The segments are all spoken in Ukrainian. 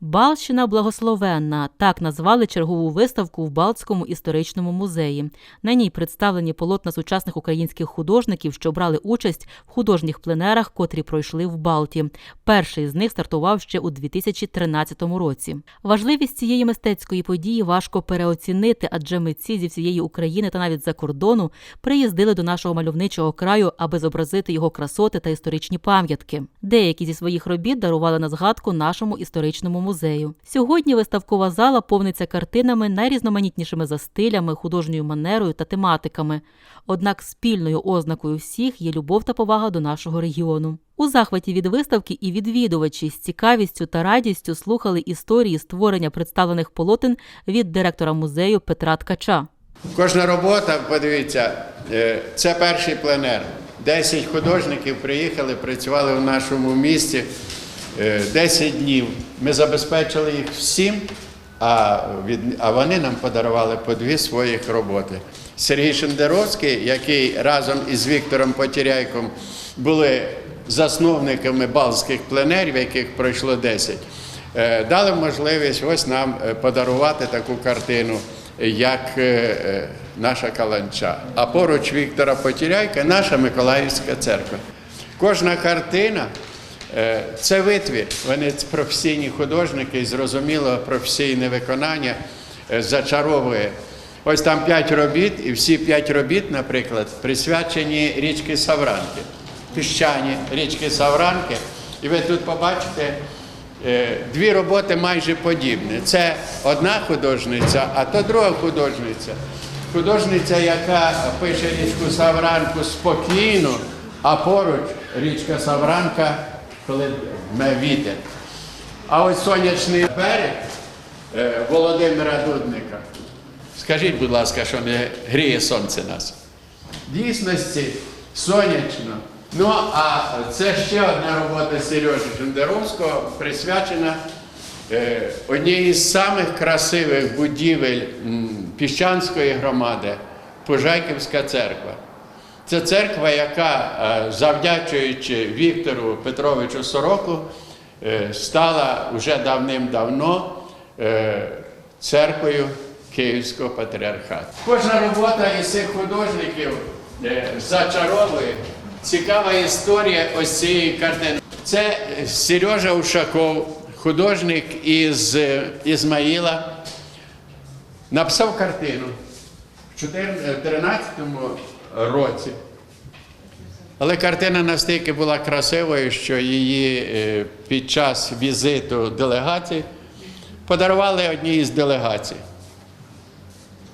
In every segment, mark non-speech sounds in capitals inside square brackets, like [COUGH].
Балщина благословенна так назвали чергову виставку в Балтському історичному музеї. На ній представлені полотна сучасних українських художників, що брали участь в художніх пленерах, котрі пройшли в Балті. Перший з них стартував ще у 2013 році. Важливість цієї мистецької події важко переоцінити, адже митці зі всієї України та навіть за кордону приїздили до нашого мальовничого краю, аби зобразити його красоти та історичні пам'ятки. Деякі зі своїх робіт дарували на згадку нашому історичному музею. Сьогодні виставкова зала повниться картинами найрізноманітнішими за стилями, художньою манерою та тематиками. Однак спільною ознакою всіх є любов та повага до нашого регіону. У захваті від виставки і відвідувачі з цікавістю та радістю слухали історії створення представлених полотен від директора музею Петра Ткача. Кожна робота, подивіться, е, це перший пленер. Десять художників приїхали, працювали в нашому місті 10 днів. Ми забезпечили їх всім, а, від, а вони нам подарували по дві своїх роботи. Сергій Шендеровський, який разом із Віктором Потіряйком були засновниками балтських пленерів, яких пройшло 10, е, дали можливість ось нам е, подарувати таку картину як е, е, наша каланча. А поруч Віктора Потіряйка наша Миколаївська церква. Кожна картина е, це витвір. Вони професійні художники, і зрозуміло, професійне виконання е, зачаровує. Ось там п'ять робіт, і всі п'ять робіт, наприклад, присвячені річки Савранки, піщані річки Савранки. І ви тут побачите Е, Дві роботи майже подібні. Це одна художниця, а то друга художниця. Художниця, яка пише річку Савранку спокійно, а поруч річка Савранка, коли вітер. А ось сонячний берег е, Володимира Дудника. Скажіть, будь ласка, що не гріє сонце нас? В дійсності сонячно. Ну, а це ще одна робота Сережі Шендеровського, присвячена е, одній із самих красивих будівель Піщанської громади Пожайківська церква. Це церква, яка, е, завдячуючи Віктору Петровичу Сороку, е, стала вже давним-давно е, церквою Київського патріархату. Кожна робота із цих художників зачаровує. Цікава історія ось цієї картини. Це Сережа Ушаков, художник із Ізмаїла, написав картину в 2013 році. Але картина настільки була красивою, що її е, під час візиту делегації подарували одній із делегацій.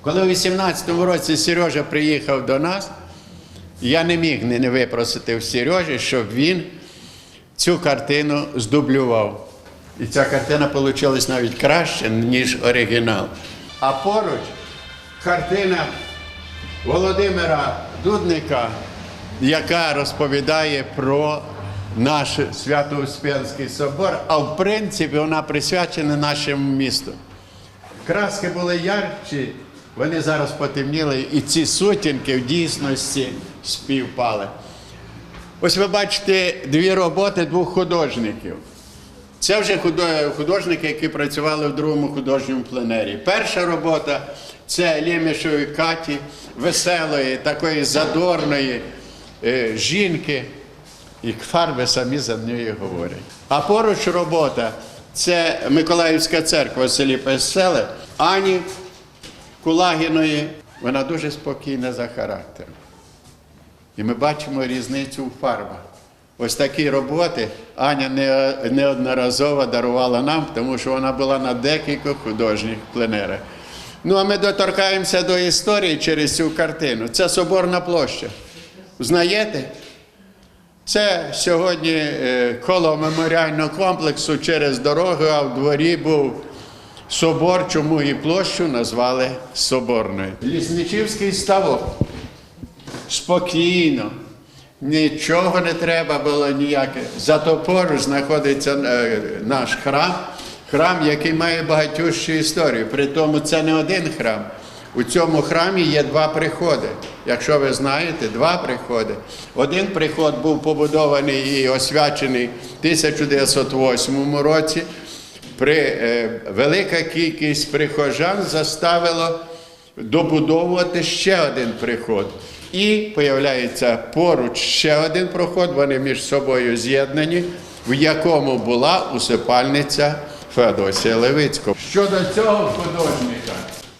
Коли у 18-му році Сережа приїхав до нас, я не міг не не випросити в Сережі, щоб він цю картину здублював. І ця картина вийшла навіть краще, ніж оригінал. А поруч картина Володимира Дудника, яка розповідає про наш Свято-Успенський собор, а в принципі вона присвячена нашому місту. Краски були ярчі, вони зараз потемніли, і ці сутінки в дійсності співпали. Ось ви бачите дві роботи двох художників. Це вже художники, які працювали в другому художньому пленері. Перша робота це Лємішової Каті, веселої, такої задорної е, жінки. І фарби самі за нею говорять. А поруч робота це Миколаївська церква в селі Песеле, Ані Кулагіної. Вона дуже спокійна за характером. І ми бачимо різницю у фарбах. Ось такі роботи Аня не- неодноразово дарувала нам, тому що вона була на декількох художніх пленерах. Ну а ми доторкаємося до історії через цю картину. Це Соборна площа. Знаєте? Це сьогодні е, коло меморіального комплексу через дорогу, а в дворі був собор, чому і площу назвали Соборною. Лісничівський ставок. Спокійно. Нічого не треба було ніяке. Зато поруч знаходиться е, наш храм, храм, який має багатющу історію. При тому це не один храм. У цьому храмі є два приходи. Якщо ви знаєте, два приходи. Один приход був побудований і освячений в 1908 році. при, е, велика кількість прихожан заставило добудовувати ще один приход. І появляється поруч ще один проход, вони між собою з'єднані, в якому була усипальниця Феодосія Левицького. Щодо цього художника,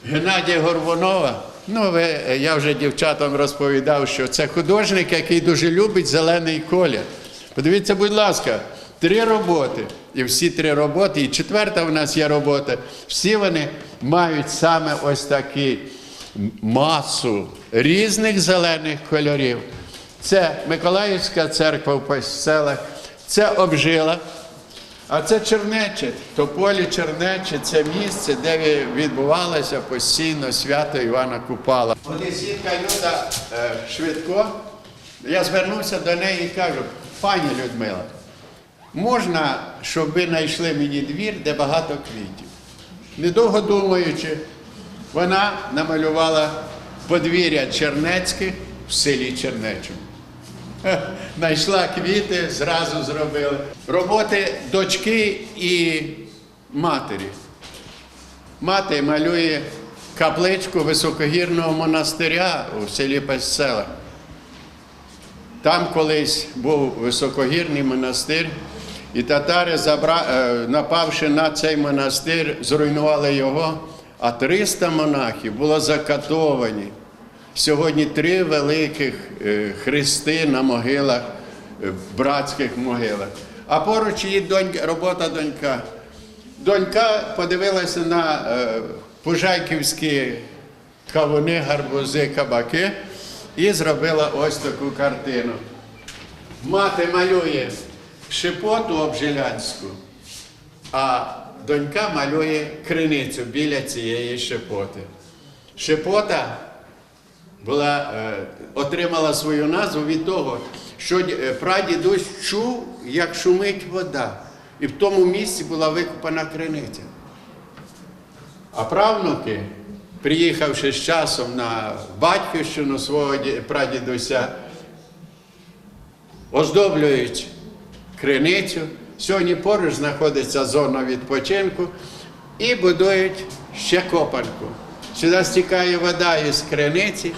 Геннадія Горбунова, ну ви, я вже дівчатам розповідав, що це художник, який дуже любить зелений колір. Подивіться, будь ласка, три роботи. І всі три роботи, і четверта в нас є робота. Всі вони мають саме ось такі масу різних зелених кольорів. Це Миколаївська церква в Паселах, це обжила, а це Чернечі, Тополі Чернечі це місце, де відбувалося постійно свято Івана Купала. Одесітка Люда е, Швидко, я звернувся до неї і кажу, пані Людмила, можна, щоб ви знайшли мені двір, де багато квітів. Недовго думаючи, вона намалювала подвір'я Чернецьких в селі Чернечому. [LAUGHS] Хе, Знайшла квіти, зразу зробили. Роботи дочки і матері. Мати малює капличку високогірного монастиря у селі Песела. Там колись був високогірний монастир, і татари, е, напавши на цей монастир, зруйнували його, а 300 монахів було закатовані. Сьогодні три великих е, хрести на могилах, е, братських могилах. А поруч її донька, робота донька. Донька подивилася на е, пужайківські кавуни, гарбузи, кабаки і зробила ось таку картину. Мати малює шипоту обжилянську, а донька малює криницю біля цієї шипоти. Шипота була, е, отримала свою назву від того, що е, прадідусь чув, як шумить вода. І в тому місці була викопана криниця. А правнуки, приїхавши з часом на батьківщину свого прадідуся, оздоблюють криницю. Сьогодні поруч знаходиться зона відпочинку і будують ще копанку. Сюди стікає вода із криниці,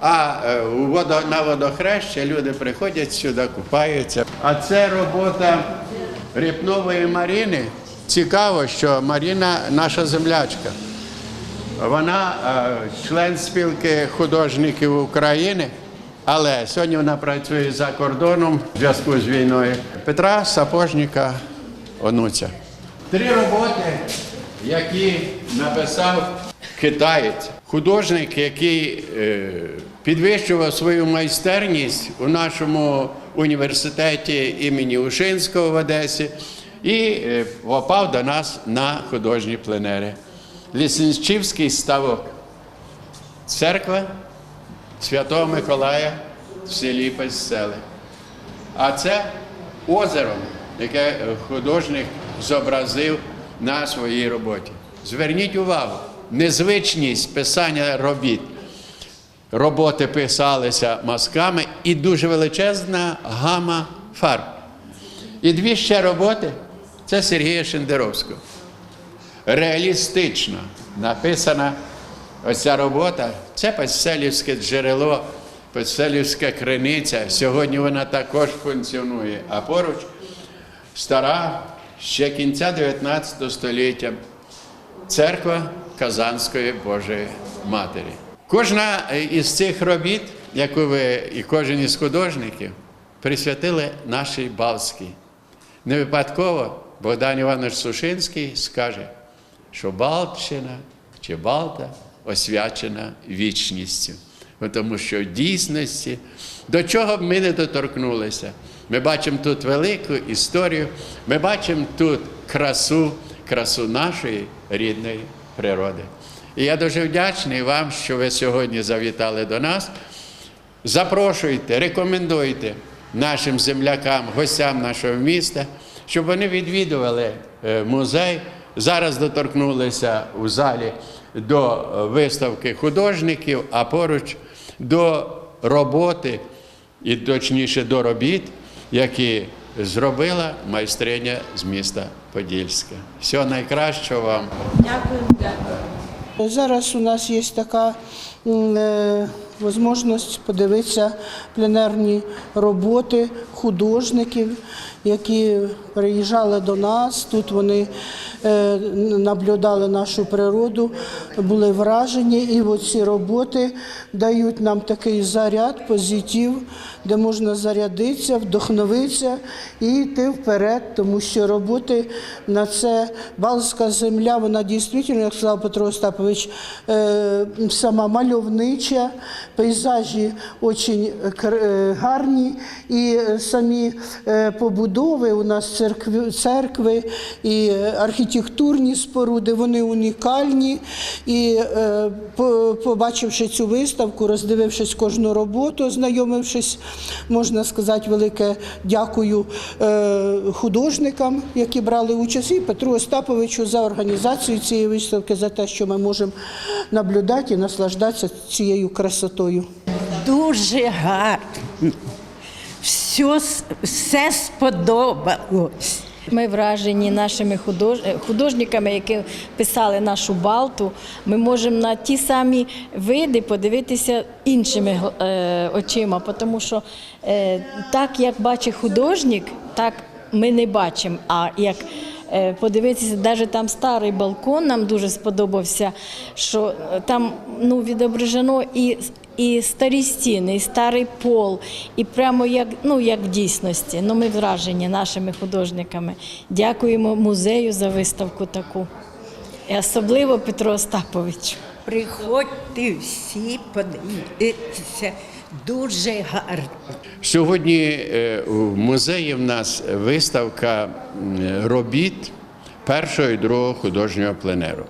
а е, на водохреще люди приходять сюди, купаються. А це робота Ріпнової Маріни. Цікаво, що Маріна наша землячка. Вона е, член спілки художників України, але сьогодні вона працює за кордоном в зв'язку з війною. Петра Сапожника онуця. Три роботи, які написав китаєць, художник, який е, підвищував свою майстерність у нашому університеті імені Ушинського в Одесі і е, попав до нас на художні пленери. Лісінчівський ставок. Церква Святого Миколая в селі Пестели. А це озеро, яке е, художник зобразив на своїй роботі. Зверніть увагу, незвичність писання робіт. Роботи писалися мазками і дуже величезна гама фарб. І дві ще роботи це Сергія Шендеровського реалістично написана оця робота. Це Песелівське джерело, Песелівська криниця. Сьогодні вона також функціонує. А поруч стара ще кінця 19 століття церква Казанської Божої Матері. Кожна із цих робіт, яку ви і кожен із художників, присвятили нашій Балтській. Не випадково Богдан Іванович Сушинський скаже, що Балтщина чи Балта освячена вічністю. Тому що в дійсності, до чого б ми не доторкнулися, ми бачимо тут велику історію, ми бачимо тут красу, красу нашої рідної природи. І я дуже вдячний вам, що ви сьогодні завітали до нас. Запрошуйте, рекомендуйте нашим землякам, гостям нашого міста, щоб вони відвідували е, музей. Зараз доторкнулися у залі до е, виставки художників, а поруч до роботи, і точніше до робіт, які зробила майстриня з міста Подільська. Всього найкращого вам. Зараз у нас є така можливість подивитися пленерні роботи художників, які приїжджали до нас. Тут вони е, наблюдали нашу природу, були вражені. І от ці роботи дають нам такий заряд, позитив, де можна зарядитися, вдохновитися і йти вперед, тому що роботи на це Балтська земля, вона дійсно, як сказав Петро Остапович, е, сама мальовнича, пейзажі дуже гарні, і е, самі е, побудови у нас церкви, церкви і е, архітектурні споруди, вони унікальні. І е, побачивши цю виставку, роздивившись кожну роботу, ознайомившись, можна сказати, велике дякую е, художникам, які брали участь, і Петру Остаповичу за організацію цієї виставки, за те, що ми можемо наблюдати і наслаждатися цією красотою. Дуже гарно. Все, все сподобалось. Ми вражені нашими худож... художниками, які писали нашу Балту. Ми можемо на ті самі види подивитися іншими е, очима, тому що е, так, як бачить художник, так ми не бачимо. А як подивитися, навіть там старий балкон нам дуже сподобався, що е, там ну, відображено і і старі стіни, і старий пол, і прямо як, ну, як в дійсності. Ну, ми вражені нашими художниками. Дякуємо музею за виставку таку. І особливо Петру Остаповичу. Приходьте всі подивитися. Дуже гарно. Сьогодні е, в музеї в нас виставка робіт першого і другого художнього пленеру.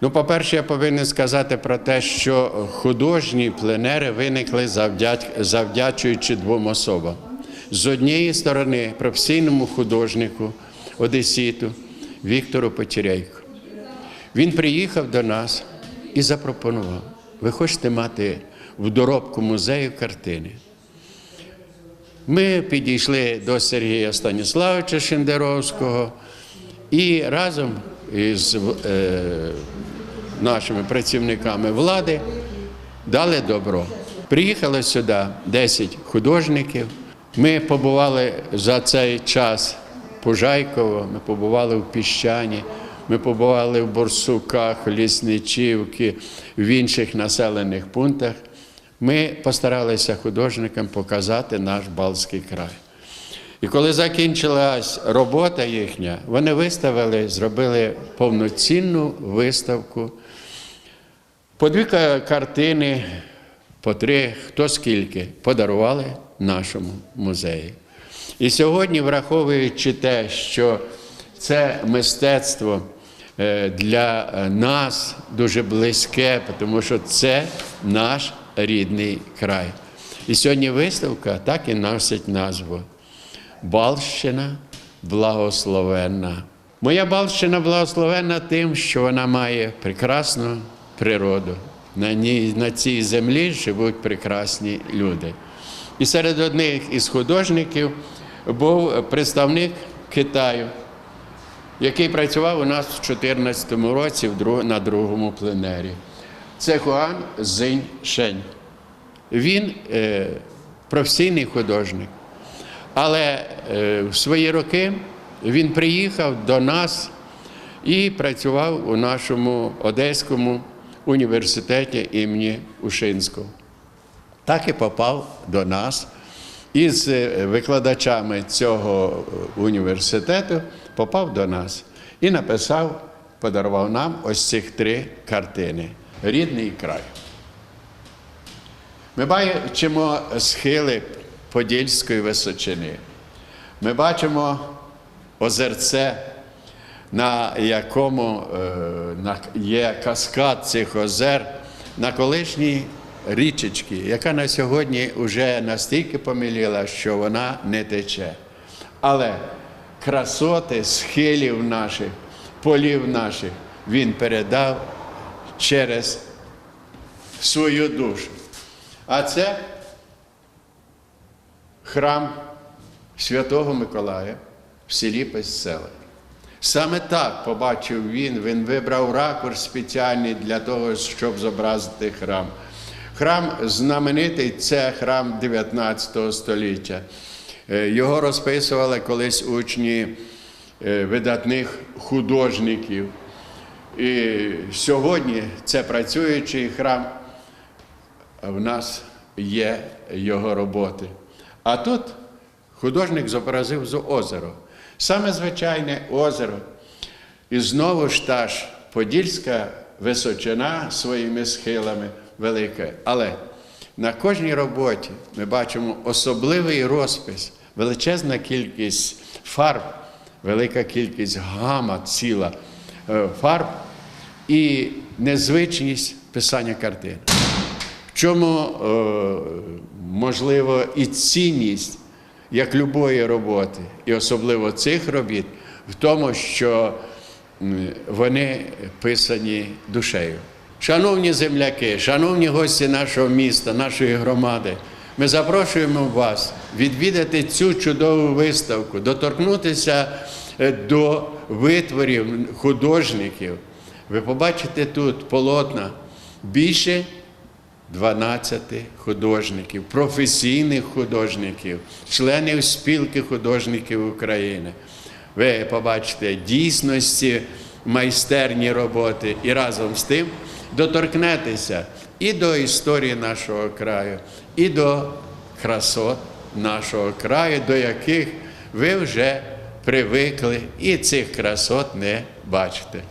Ну, по-перше, я повинен сказати про те, що художні пленери виникли завдячуючи двом особам. З однієї сторони, професійному художнику Одесіту Віктору Почерейку. Він приїхав до нас і запропонував: ви хочете мати в доробку музею картини. Ми підійшли до Сергія Станіславовича Шендеровського і разом із е, нашими працівниками влади дали добро. Приїхало сюди 10 художників. Ми побували за цей час Пожайково, ми побували в Піщані, ми побували в Борсуках, в Лісничівки, в інших населених пунктах. Ми постаралися художникам показати наш Балтський край. І коли закінчилась робота їхня, вони виставили, зробили повноцінну виставку. По дві картини, по три, хто скільки, подарували нашому музеї. І сьогодні, враховуючи те, що це мистецтво е, для е, нас дуже близьке, тому що це наш рідний край. І сьогодні виставка так і носить назву Балщина благословенна. Моя Балщина благословенна тим, що вона має прекрасну природу. На, ній, на цій землі живуть прекрасні люди. І серед одних із художників був представник Китаю, який працював у нас в 2014 році на другому пленері. Це Хуан Зинь Шень. Він е, професійний художник. Але е, в свої роки він приїхав до нас і працював у нашому Одеському університеті імені Ушинського. Так і попав до нас. Із е, викладачами цього е, університету попав до нас і написав, подарував нам ось цих три картини Рідний край. Ми бачимо схили Подільської височини. Ми бачимо озерце, на якому е, є каскад цих озер на колишній річечці, яка на сьогодні вже настільки поміліла, що вона не тече. Але красоти схилів наших, полів наших він передав через свою душу. А це храм Святого Миколая в селі Песцеле. Саме так побачив він, він вибрав ракурс спеціальний для того, щоб зобразити храм. Храм знаменитий це храм 19 століття. Е, Його розписували колись учні е, видатних художників. І сьогодні це працюючий храм, в нас є його роботи. А тут художник зобразив з озеро. Саме звичайне озеро. І знову ж та ж Подільська височина своїми схилами велика. Але на кожній роботі ми бачимо особливий розпис, величезна кількість фарб, велика кількість гама ціла фарб і незвичність писання картин. В чому е, можливо і цінність як любої роботи, і особливо цих робіт, в тому, що вони писані душею. Шановні земляки, шановні гості нашого міста, нашої громади, ми запрошуємо вас відвідати цю чудову виставку, доторкнутися е, до витворів художників. Ви побачите тут полотна більше 12 художників, професійних художників, членів спілки художників України. Ви побачите дійсності, майстерні роботи і разом з тим доторкнетеся і до історії нашого краю, і до красот нашого краю, до яких ви вже привикли і цих красот не бачите.